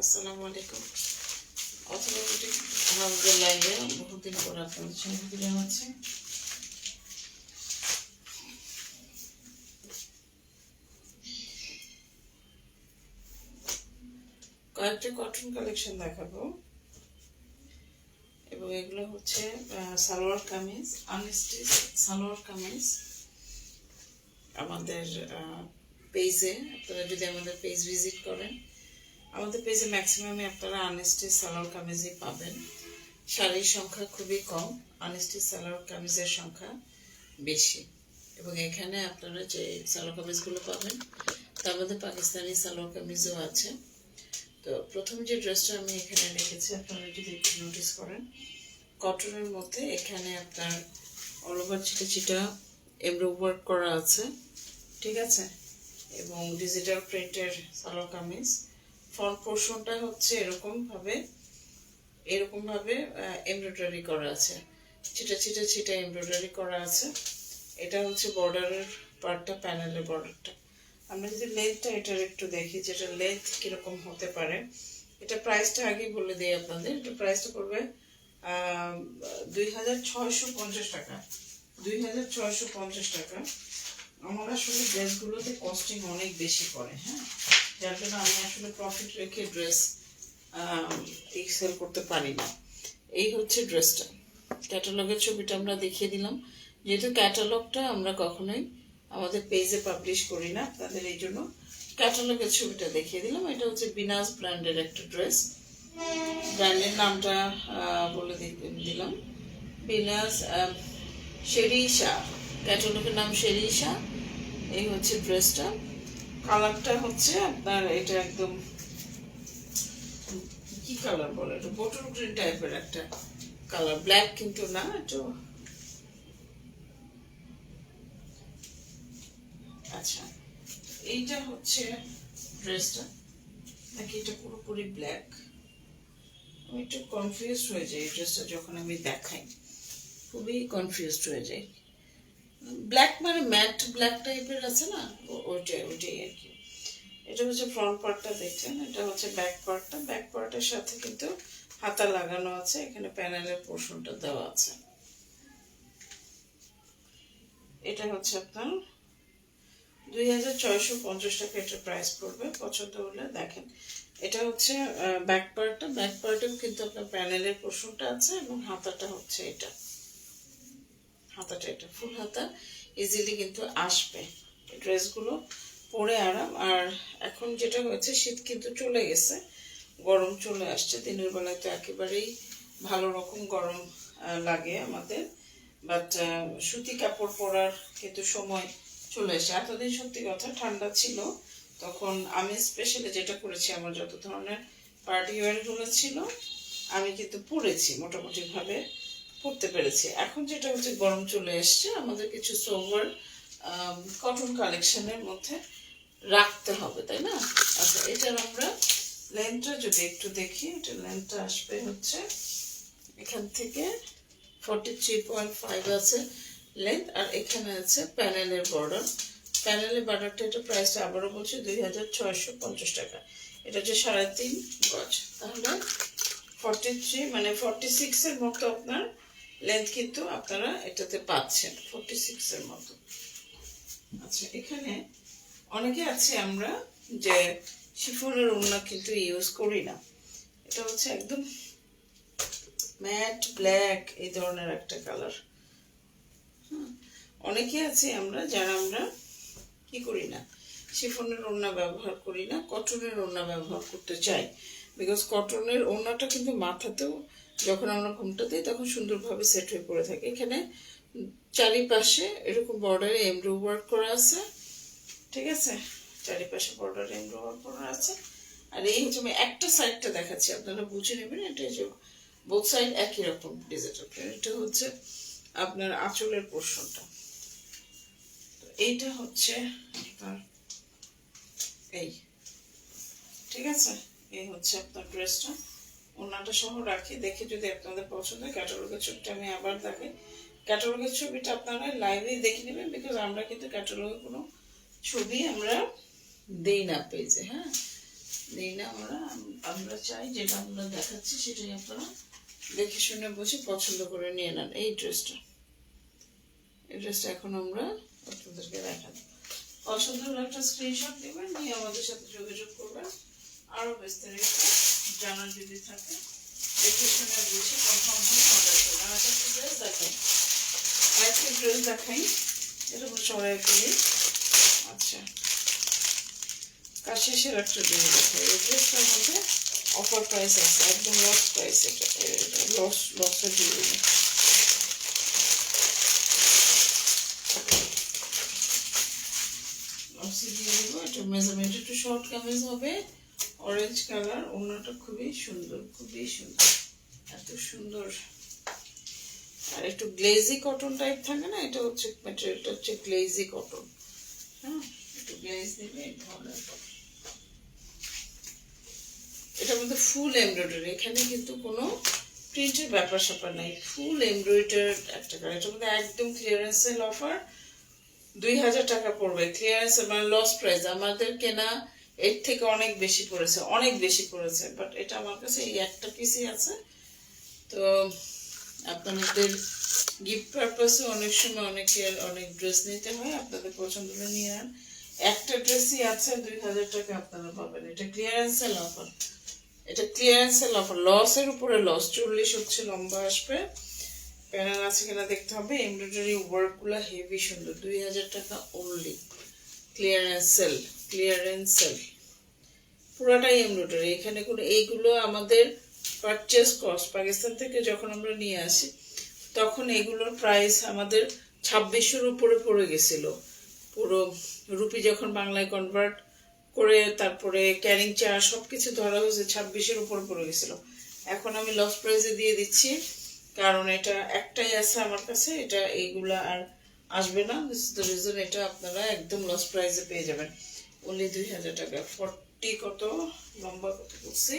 আসসালামু আলাইকুম। অথবা বুটিক আমাদের বহুদিন পর আপনাদের সঙ্গে ফিরে আছে। কয়েকটা কটন কালেকশন দেখাবো। এবং এগুলো হচ্ছে সালোয়ার কামিজ আনস্টিচ সালোয়ার কামিজ। আমাদের পেজে আপনারা যদি আমাদের পেজ ভিজিট করেন আমাদের পেজে ম্যাক্সিমামে আপনারা আনস্টিচ সালোয়ার কামিজই পাবেন। শাড়ির সংখ্যা খুবই কম আনস্টিচ সালোয়ার কামিজের সংখ্যা বেশি। এবং এখানে আপনারা যে সালোয়ার কামিজগুলো পাবেন, তার মধ্যে পাকিস্তানি সালোয়ার কামিজও আছে। তো প্রথম যে ড্রেসটা আমি এখানে রেখেছি, আপনারা যদি একটু নোটিস করেন কটনের মধ্যে এখানে আপনার অল ওভার চিটা চিটা এমব্রো ওয়ার্ক করা আছে, ঠিক আছে? এবং ডিজিটাল প্রিন্টের সালোয়ার কামিজ। ফ্রন্ট পোর্শনটা হচ্ছে এরকম ভাবে এরকম ভাবে এমব্রয়ডারি করা আছে। ছিটা ছিটা ছিটা এমব্রয়ডারি করা আছে। এটা হচ্ছে বর্ডারের পার্টটা প্যানেলের বর্ডারটা আমরা যদি লেন্থটা এটার একটু দেখি যেটা লেন্থ কীরকম হতে পারে। এটা প্রাইসটা আগে বলে দিই আপনাদের। এটা প্রাইসটা পড়বে দুই হাজার ছয়শো পঞ্চাশ টাকা। দুই হাজার ছয়শো পঞ্চাশ টাকা। আমার আসলে ড্রেসগুলোতে কস্টিং অনেক বেশি পড়ে হ্যাঁ? যার জন্য আমি আসলে প্রফিট রেখে ড্রেস এক্সেল করতে পারি না। এই হচ্ছে ড্রেসটা ক্যাটালগের ছবিটা আমরা দেখিয়ে দিলাম। যেহেতু ক্যাটালগটা আমরা কখনোই আমাদের পেজে পাবলিশ করি না, তাদের এই জন্য ক্যাটালগের ছবিটা দেখিয়ে দিলাম। এটা হচ্ছে বিনাস ব্র্যান্ডের একটা ড্রেস ব্র্যান্ডের নামটা বলে দিলাম। বিনাস শেরিশা ক্যাটালগের নাম শেরিশা এই হচ্ছে ড্রেসটা কালারটা হচ্ছে আপনার এটা একদম, কি কালার বলে? এটা বটল গ্রিন টাইপের একটা কালার। ব্ল্যাক কিন্তু না এটা আচ্ছা এইটা হচ্ছে ড্রেসটা। নাকি এটা পুরোপুরি ব্ল্যাক? আমি একটু কনফিউজড হয়ে যাই এই ড্রেসটা যখন আমি দেখাই। খুবই কনফিউজড হয়ে যাই। ব্ল্যাক মানে ম্যাট ব্ল্যাক টাইপের আছে না? ওইটাই ওইটাই আর কি। এটা হচ্ছে ফ্রন্ট পার্টটা দেখছেন, এটা হচ্ছে ব্যাক পার্টটা ব্যাক পার্টের সাথে কিন্তু হাতা লাগানো আছে, এখানে প্যানেলের পোর্শনটা দেওয়া আছে। এটা হচ্ছে আপনার দুই হাজার ছয়শো পঞ্চাশ টাকা এটার প্রাইস পড়বে, পছন্দ হলে দেখেন। এটা হচ্ছে ব্যাক পার্টটা ব্যাক পার্টেও কিন্তু আপনার প্যানেলের পোর্শনটা আছে এবং হাতাটা হচ্ছে এটা। হাতাটা এটা ফুল হাতা ইজিলি কিন্তু আসবে। ড্রেসগুলো পরে আরাম। আর এখন যেটা হয়েছে, শীত কিন্তু চলে গেছে, গরম চলে আসছে। দিনের বেলায় তো একেবারেই ভালো রকম গরম লাগে আমাদের। বাট সুতি কাপড় পরার কিন্তু সময় চলে এসে এতদিন সত্যি কথা, ঠান্ডা ছিল। তখন আমি স্পেশালি যেটা করেছি আমার যত ধরনের পার্টি ওয়ারগুলো ছিল, আমি কিন্তু পরেছি মোটামুটি ভাবে পড়তে পেরেছি। এখন যেটা হচ্ছে, গরম চলে এসছে। আমাদের কিছু সোভার কটন কালেকশনের মধ্যে রাখতে হবে, তাই না? আচ্ছা এটার আমরা লেন্থটা যদি একটু দেখি এটা লেন্থটা আসবে হচ্ছে এখান থেকে ফর্টি থ্রি পয়েন্ট ফাইভ আছে লেন্থ আর এখানে আছে প্যানেলের বর্ডার প্যানেলের বর্ডারটা এটা প্রাইসটা আবারও বলছি, দুই হাজার ছয়শো পঞ্চাশ টাকা। এটা হচ্ছে সাড়ে তিন গজ। তাহলে ফর্টি থ্রি মানে ফর্টি সিক্সের মতো আপনার লেন্থ কিন্তু আপনারা এটাতে পাচ্ছেন ফর্টি সিক্সের মতো। আচ্ছা এখানে অনেকে আছে আমরা যে শিফনের ওড়না কিন্তু ইউজ করি না। এটা হচ্ছে একদম ম্যাট ব্ল্যাক এই ধরনের একটা কালার অনেকে আছে আমরা যারা আমরা কি করি না, শিফনের ওড়না ব্যবহার করি না কটনের ওড়না ব্যবহার করতে চাই। বিকজ কটনের ওড়নাটা কিন্তু মাথাতেও যখন আমরা ঘুমটা দিই, তখন সুন্দরভাবে সেট হয়ে পড়ে থাকে। এখানে চারিপাশে এরকম বর্ডারে এমব্রো ওয়ার্ক করা আছে। ঠিক আছে? চারিপাশে বর্ডারে এমব্রো ওয়ার্ক করা আছে। আর এই হচ্ছে আমি একটা সাইডটা দেখাচ্ছি, আপনারা বুঝে নেবেন, এটা যে বোথ সাইড একই রকম ডিজিটাল প্রিন্ট এটা হচ্ছে আপনার আঁচলের পোর্শনটা এইটা হচ্ছে আপনার এই। ঠিক আছে? এই হচ্ছে আপনার ড্রেসটা ওনাটা সহ রাখি, দেখে যদি আপনাদের পছন্দ হয় ক্যাটালগের ছবিটা আমি আবার দেখাই। ক্যাটালগের ছবিটা আপনারা লাইভেই দেখে নেবেন বিকজ আমরা কিন্তু ক্যাটালগে কোনো ছবি আমরা দেই না পেজে হ্যাঁ? নেই না আমরা আমরা চাই যেটা আমরা দেখাচ্ছি সেটাই আপনারা দেখে শুনে বসে পছন্দ করে নিয়ে নেন। এই ড্রেসটা। এই ড্রেসটা এখন আমরা আপনাদেরকে দেখাবো। পছন্দ হলে একটা স্ক্রিনশট নেবেন, নিয়ে আমাদের সাথে যোগাযোগ করবেন। আরও বিস্তারিত জানার যদি থাকে দেখে শুনে বুঝে কনফার্ম হয়ে অর্ডার করবেন আর একটা ড্রেস দেখাই। আরেকটা ড্রেস দেখাই। হলো সবাই পেয়ে আচ্ছা। কাজ শেষের একটা ড্রেস দেখাই। এই ড্রেসটার মধ্যে অফার প্রাইস আছে, একদম লস প্রাইস এটা। লস লসে দিয়ে দেবে লসে দিয়ে দেবো। এটা মেজারমেন্ট একটু শর্ট কামিজ হবে। অরেঞ্জ কালার ওনাটা খুবই সুন্দর খুবই সুন্দর, এত সুন্দর। আর একটু গ্লেজি কটন টাইপ থাকে না, এটা হচ্ছে ম্যাটেরিয়ালটা হচ্ছে গ্লেজি কটন হ্যাঁ একটু গ্লেজ দিলে ভালো হবে এটার মধ্যে ফুল এমব্রয়ডারি এখানে কিন্তু কোনো প্রিন্টের ব্যাপার স্যাপার নাই। ফুল এমব্রয়ডার একটা কালার এটার মধ্যে একদম ক্লিয়ারেন্স অফার দুই হাজার টাকা পড়বে। ক্লিয়ারেন্স মানে লস প্রাইস আমাদের কেনা এর থেকে অনেক বেশি পড়েছে, অনেক বেশি পড়েছে বাট এটা আমার কাছে এই একটা পিসই আছে। তো আপনাদের গিফট পারপাসে অনেক সময় অনেকের অনেক ড্রেস নিতে হয়, আপনাদের পছন্দ হলে নিয়ে নেন। একটা ড্রেসই আছে, দুই হাজার টাকা আপনারা পাবেন। এটা ক্লিয়ারেন্স সেল অফার এটা ক্লিয়ারেন্স সেল অফার লসের উপরে লস, চল্লিশ হচ্ছে লম্বা আসবে। প্যানেল আছে কিনা দেখতে হবে। এমব্রয়ডারি ওয়ার্কগুলো হেভি সুন্দর। দুই হাজার টাকা অনলি ক্লিয়ারেন্স সেল ক্লিয়ারেন্স পুরাটাই এমব্রয়ডারি এখানে কোনো এইগুলো আমাদের পারচেস কস্ট পাকিস্তান থেকে যখন আমরা নিয়ে আসি, তখন এগুলোর প্রাইস আমাদের ছাব্বিশশোর উপরে পড়ে গেছিল। পুরো রুপি যখন বাংলায় কনভার্ট করে তারপরে ক্যারিং চার্জ সব কিছু ধরা হয়েছে ছাব্বিশের উপরে পড়ে গেছিল। এখন আমি লস প্রাইজে দিয়ে দিচ্ছি, কারণ এটা একটাই আছে আমার কাছে। এটা এইগুলা আর আসবে না। দ্য রিজন এটা আপনারা একদম লস প্রাইজে পেয়ে যাবেন। অনলি দুই হাজার টাকা। ফর্টি কত? লম্বা কত বলছি?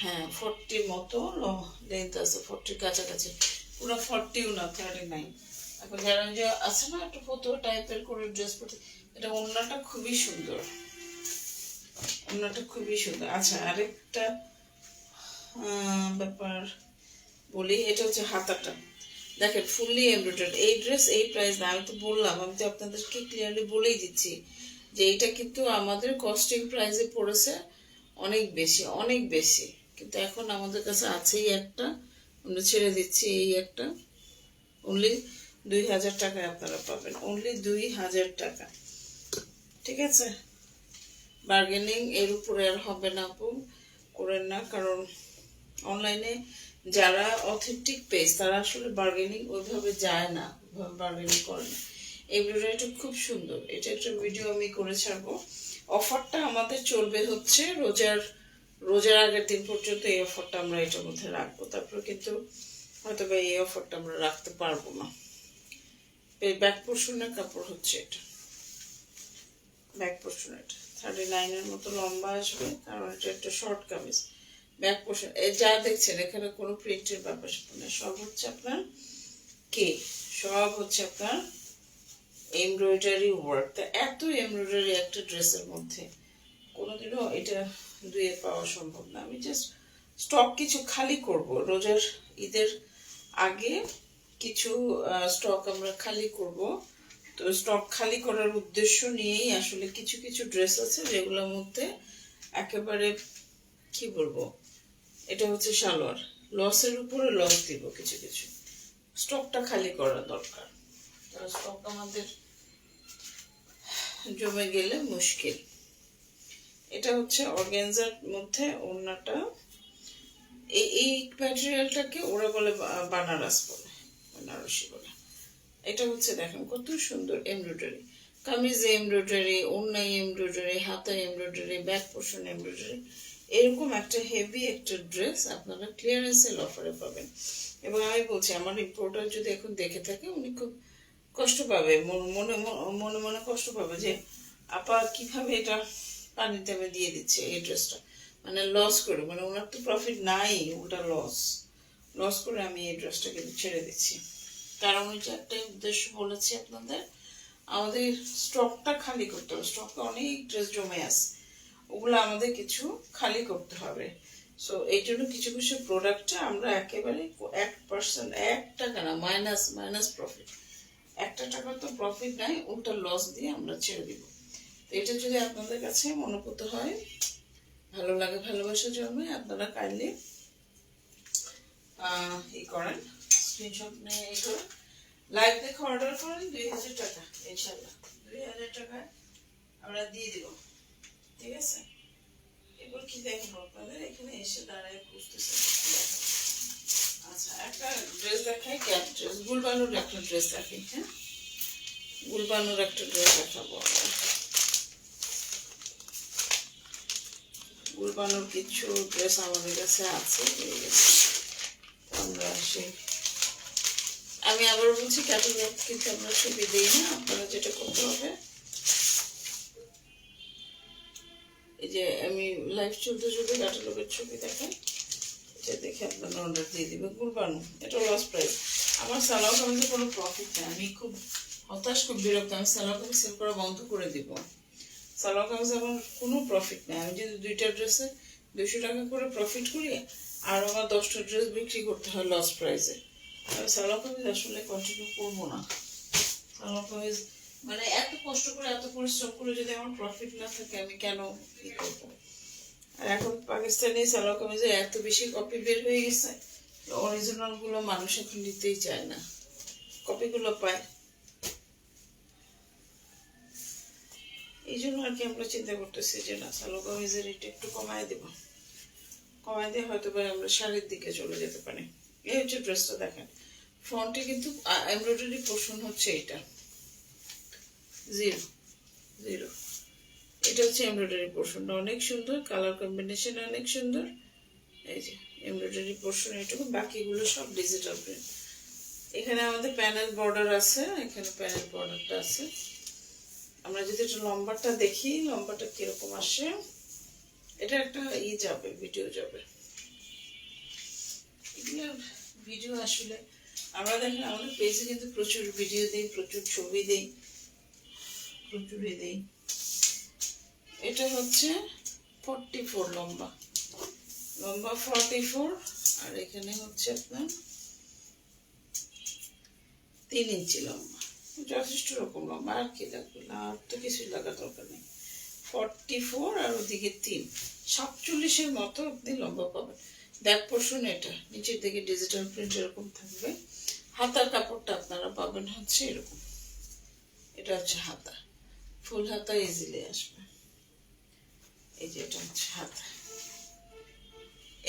হ্যাঁ ফর্টি মতো লেন্থ আছে, ফর্টির কাছাকাছি। পুরো ফর্টিও না থার্টি নাইন এখন যারা যে আছে না, একটা ফটো টাইপের করে ড্রেস পরতে এটা ওড়নাটা খুবই সুন্দর। ওড়নাটা খুবই সুন্দর। আচ্ছা আরেকটা ব্যাপার বলি, এটা হচ্ছে হাতাটা। দেখেন ফুললি এমব্রয়ডারি এই ড্রেস এই প্রাইস না, আমি তো বললাম, আমি তো আপনাদেরকে ক্লিয়ারলি বলেই দিচ্ছি যে এটা কিন্তু আমাদের কস্টিং প্রাইসে পড়েছে অনেক বেশি অনেক বেশি। কিন্তু এখন আমাদের কাছে আছেই একটা, আমরা ছেড়ে দিচ্ছি এই একটা। অনলি দুই হাজার টাকায় আপনারা পাবেন অনলি দুই হাজার টাকা। ঠিক আছে? বার্গেনিং এর উপরে আর হবে না আপু, করেন না, কারণ অনলাইনে যারা অথেন্টিক পেজ তারা আসলে বার্গেনিং ওইভাবে যায় না বার্গেনিং করে না। এই ভিডিওটা খুব সুন্দর। এটা একটা ভিডিও আমি করে ছাড়বো। অফারটা আমাদের চলবে হচ্ছে রোজার রোজার আগের দিন পর্যন্ত এই অফারটা আমরা এটার মধ্যে রাখব। তারপর কিন্তু হয়তো বা এই অফারটা আমরা রাখতে পারব না। ব্যাক পোর্শনের কাপড় হচ্ছে এটা। ব্যাক পোর্শন এটা থার্টি নাইনের মতো লম্বা আসবে, কারণ এটা একটা শর্ট কামিজ। ব্যাক পোর্শন যা দেখছেন, এখানে কোনো প্রিন্টের ব্যাপার নেই। সব হচ্ছে আপনার কে? সব হচ্ছে আপনার এমব্রয়ডারি ওয়ার্ক তা এত এমব্রয়ডারি একটা ড্রেসের মধ্যে। কোনোদিনও এটা দুয়ে পাওয়া সম্ভব না। আমি জাস্ট স্টক কিছু খালি করব। রোজার ঈদের আগে কিছু স্টক আমরা খালি করব। তো স্টক খালি করার উদ্দেশ্য নিয়েই আসলে কিছু কিছু ড্রেস আছে যেগুলোর মধ্যে একেবারে, কি বলব এটা হচ্ছে সালোয়ার। লসের উপরে লস দিব কিছু কিছু। স্টকটা খালি করা দরকার। স্টক আমাদের জমে গেলে মুশকিল। এটা হচ্ছে অর্গ্যানজার মধ্যে ওড়নাটা। এই এই ম্যাটেরিয়ালটাকে ওরা বলে বানারস বলে, বেনারসি বলে। এটা হচ্ছে দেখেন কত সুন্দর এমব্রয়ডারি কামিজে এমব্রয়ডারি ওড়নায় এমব্রয়ডারি হাতায় এমব্রয়ডারি ব্যাক পোর্শন এমব্রয়ডারি এরকম একটা হেভি একটা ড্রেস আপনারা ক্লিয়ারেন্স সেল অফারে পাবেন। এবং আমি বলছি, আমার রিপোর্টার যদি এখন দেখে থাকে, উনি খুব কষ্ট পাবে। মনে মনে মনে কষ্ট পাবে যে, আপা, কীভাবে এটা পানির দামে দিয়ে দিচ্ছে এই ড্রেসটা মানে লস করে মানে ওনার তো প্রফিট নাই, ওটা লস লস করে আমি এই ড্রেসটা কিন্তু ছেড়ে দিচ্ছি। কারণ ওই যে একটাই উদ্দেশ্য বলেছি আপনাদের, আমাদের স্টকটা খালি করতে হবে। স্টকে অনেক ড্রেস জমে আছে। ওগুলো আমাদের কিছু খালি করতে হবে। সো এই জন্য কিছু কিছু প্রোডাক্টটা আমরা একেবারে এক পার্সেন্ট এক টাকা না মাইনাস মাইনাস প্রফিট একটা টাকা তো প্রফিট নাই উল্টা লস দিয়ে আমরা ছেড়ে দিব। তো এটা যদি আপনাদের কাছে মনোভূত হয়, ভালো লাগে, ভালোবাসা জন্মে, আপনারা কাইন্ডলি ই করেন স্ক্রিনশট নিয়ে ই করেন। লাইভ দেখে অর্ডার করেন, দুই হাজার টাকা ইনশাল্লাহ দুই হাজার টাকা আমরা দিয়ে দিব। ঠিক আছে? এরপর কি দেখব? আপনাদের এখানে এসে দাঁড়ায় খুঁজতেছে আচ্ছা একটা ড্রেস দেখাই ক্যাপ ড্রেস গুলবানুর একটা ড্রেস দেখাই হ্যাঁ? গুলবানুর একটা ড্রেস দেখাবো গুলবানুর কিছু ড্রেস আমাদের কাছে আছে। আমরা সেই আমি আবার বলছি ক্যাটালগ কিন্তু আমরা ছবি দিই না, আপনারা যেটা করতে হবে যে, আমি লাইভ চলতে চলতে ক্যাটালগের ছবি দেখাই। এটা দেখে আপনারা অর্ডার দিয়ে দিবেন। কুরবানো, এটা লস প্রাইস আমার সালোয়ার কামিজে কোনো প্রফিট নেই। আমি খুব হতাশ, খুব বিরক্ত। আমি সালোয়ার কামিজ সেল করা বন্ধ করে দিব। সালোয়ার কামিজ আমার কোনো প্রফিট নেই। আমি যদি দুইটা ড্রেসে দুশো টাকা করে প্রফিট করি, আর আমার দশটা ড্রেস বিক্রি করতে হয় লস প্রাইসে আমি সালোয়ার কামিজ আসলে কন্টিনিউ করব না। সালোয়ার কামিজ মানে এত কষ্ট করে, এত পরিশ্রম করে যদি আমার প্রফিট না থাকে, আমি কেন ই করব? আর এখন পাকিস্তানি সালোয়ার কামিজের এত বেশি কপি বের হয়ে গেছে অরিজিনালগুলো মানুষ এখন নিতেই চায় না। কপিগুলো পায়। এই জন্য আর কি আমরা চিন্তা করতেছি যে, না সালোয়ার কামিজের রেট একটু কমায় দেব। কমায় দিয়ে হয়তো বা আমরা শাড়ির দিকে চলে যেতে পারি। এই হচ্ছে ড্রেসটা দেখেন। ফ্রন্টে কিন্তু এমব্রয়ডারি পোর্শন হচ্ছে এটা। জিরো জিরো এটা হচ্ছে এমব্রয়ডারি পোর্শনটা অনেক সুন্দর কালার কম্বিনেশন অনেক সুন্দর। এই যে এমব্রয়ডারি পোর্শন এটুকু, বাকিগুলো সব ডিজিটাল প্রিন্ট এখানে আমাদের প্যানেল বর্ডার আছে, এখানে প্যানেল বর্ডারটা আছে। আমরা যদি একটু লম্বাটা দেখি, লম্বাটা কীরকম আসে? এটা একটা ই যাবে ভিডিও যাবে। এগুলো ভিডিও আসলে, আমরা দেখেন আমাদের পেজে কিন্তু প্রচুর ভিডিও দিই, প্রচুর ছবি দিই। প্রচুরই দিই এটা হচ্ছে ফর্টি ফোর লম্বা। লম্বা ফর্টি ফোর আর এখানে হচ্ছে আপনার তিন ইঞ্চি লম্বা। যথেষ্ট রকম লম্বা, আর কি লাগবে? আর তো কিছুই লাগা দরকার নেই। ফর্টি ফোর আর ওদিকে তিন। সাতচল্লিশের মতো আপনি লম্বা পাবেন। ব্যাক পোর্শন এটা, নিচের দিকে ডিজিটাল প্রিন্ট এরকম থাকবে। হাতার কাপড়টা আপনারা পাবেন হচ্ছে এরকম। এটা হচ্ছে হাতা। ফুল হাতা ইজিলি আসবে। এই যে এটা হচ্ছে হাতা।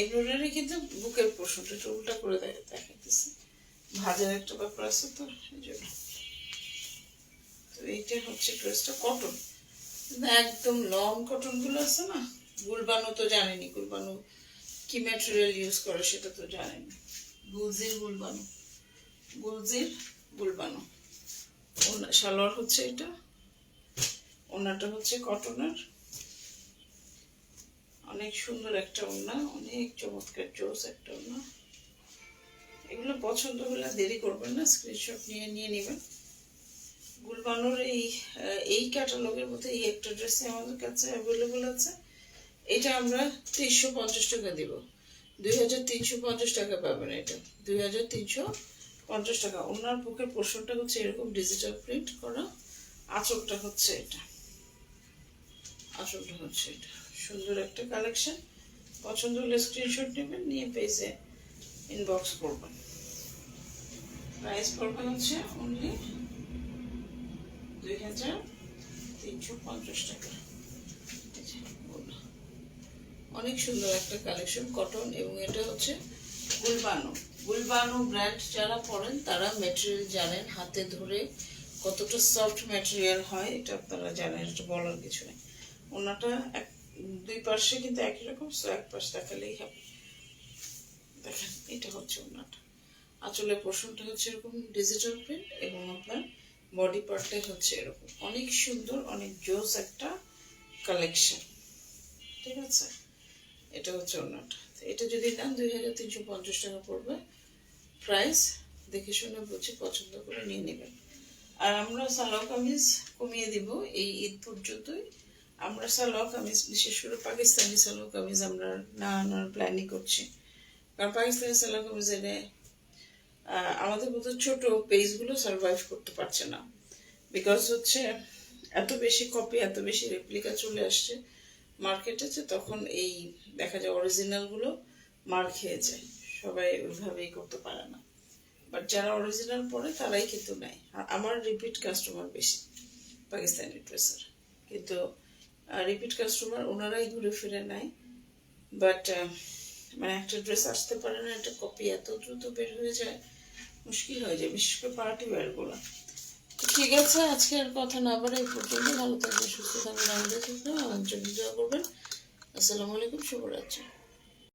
এমব্রয়ডারি কিন্তু বুকের পোর্শনটা একটু উল্টা করে দেখা দেখাইতেছে। ভাজার একটা ব্যাপার আছে তো, এই জন্য। তো এইটা হচ্ছে ড্রেসটা কটন একদম লং কটনগুলো আছে না গুলবানু তো জানেনি গুলবানু কি ম্যাটেরিয়াল ইউজ করে সেটা তো জানেনি। গুলজির গুলবানু গুলজির গুলবানু সালোয়ার হচ্ছে এটা। ওনাটা হচ্ছে কটনের। অনেক সুন্দর একটা ওনা অনেক চমৎকার জোস একটা ওনা এগুলো পছন্দ হলে দেরি করবেন না স্ক্রিনশট নিয়ে নিয়ে নেবেন। গুলবানুর এই এই ক্যাটালগের মধ্যে এই একটা ড্রেসে আমাদের কাছে অ্যাভেলেবল আছে। এটা আমরা তিনশো পঞ্চাশ টাকা দিব। দুই হাজার তিনশো পঞ্চাশ টাকা পাবেন এটা। দুই হাজার তিনশো পঞ্চাশ টাকা। ওনার বুকের পোর্শনটা হচ্ছে এরকম ডিজিটাল প্রিন্ট করা। আঁচলটা হচ্ছে এটা। আঁচলটা হচ্ছে এটা। সুন্দর একটা কালেকশন পছন্দ হলে স্ক্রিনশট নেবেন, নিয়ে পেজে ইনবক্স করবেন। প্রাইস পড়বে হচ্ছে অনলি দুই হাজার তিনশো পঞ্চাশ টাকা। অনেক সুন্দর একটা কালেকশন কটন এবং এটা হচ্ছে গুলবানো। গুলবানো ব্র্যান্ড যারা পরেন, তারা মেটেরিয়াল জানেন হাতে ধরে কতটা সফট ম্যাটেরিয়াল হয়, এটা আপনারা জানেন, এটা বলার কিছু নেই। ওনাটা এক দুই পার্শ্বে কিন্তু একই রকম সো এক পাশ দেখালেই হবে। দেখেন, এটা হচ্ছে ওনাটা। আঁচলের পোর্শনটা হচ্ছে এরকম ডিজিটাল প্রিন্ট এবং আপনার বডি পার্টটাই হচ্ছে এরকম। অনেক সুন্দর, অনেক জোস একটা কালেকশন ঠিক আছে? এটা হচ্ছে ওনাটা। এটা যদি নেন, দুই হাজার তিনশো পঞ্চাশ টাকা পড়বে। প্রাইস দেখে শুনে বুঝে পছন্দ করে নিয়ে নেবেন। আর আমরা সালোয়ার কামিজ কমিয়ে দিব এই ঈদ পর্যন্তই। আমরা সালোয়ার কামিজ বিশেষ করে পাকিস্তানি সালোয়ার কামিজ আমরা না আনার প্ল্যানই করছি। কারণ পাকিস্তানি সালোয়ার কামিজ এনে আমাদের মতো ছোট পেজগুলো সার্ভাইভ করতে পারছে না। বিকজ হচ্ছে, এত বেশি কপি এত বেশি রেপ্লিকা চলে আসছে মার্কেটে যে তখন এই দেখা যায় অরিজিনালগুলো মার খেয়ে যায়। সবাই ওইভাবেই করতে পারে না। বাট যারা অরিজিনাল পড়ে তারাই কিন্তু নেয়। আর আমার রিপিট কাস্টমার বেশি, পাকিস্তানি ড্রেসের কিন্তু রিপিট কাস্টমার ওনারাই ঘুরে ফিরে নেয়। বাট মানে একটা ড্রেস আসতে পারে না, একটা কপি এত দ্রুত বের হয়ে যায়, মুশকিল হয়ে যায় বিশেষ করে পার্টি ওয়্যারগুলো ঠিক আছে, আজকে আর কথা না বলে এই পর্যন্ত ভালো থাকবেন, সুস্থ থাকবেন, আমাদের সুস্থ আমার জন্য দোয়া করবেন। আসসালামু আলাইকুম, শুভরাত্রি।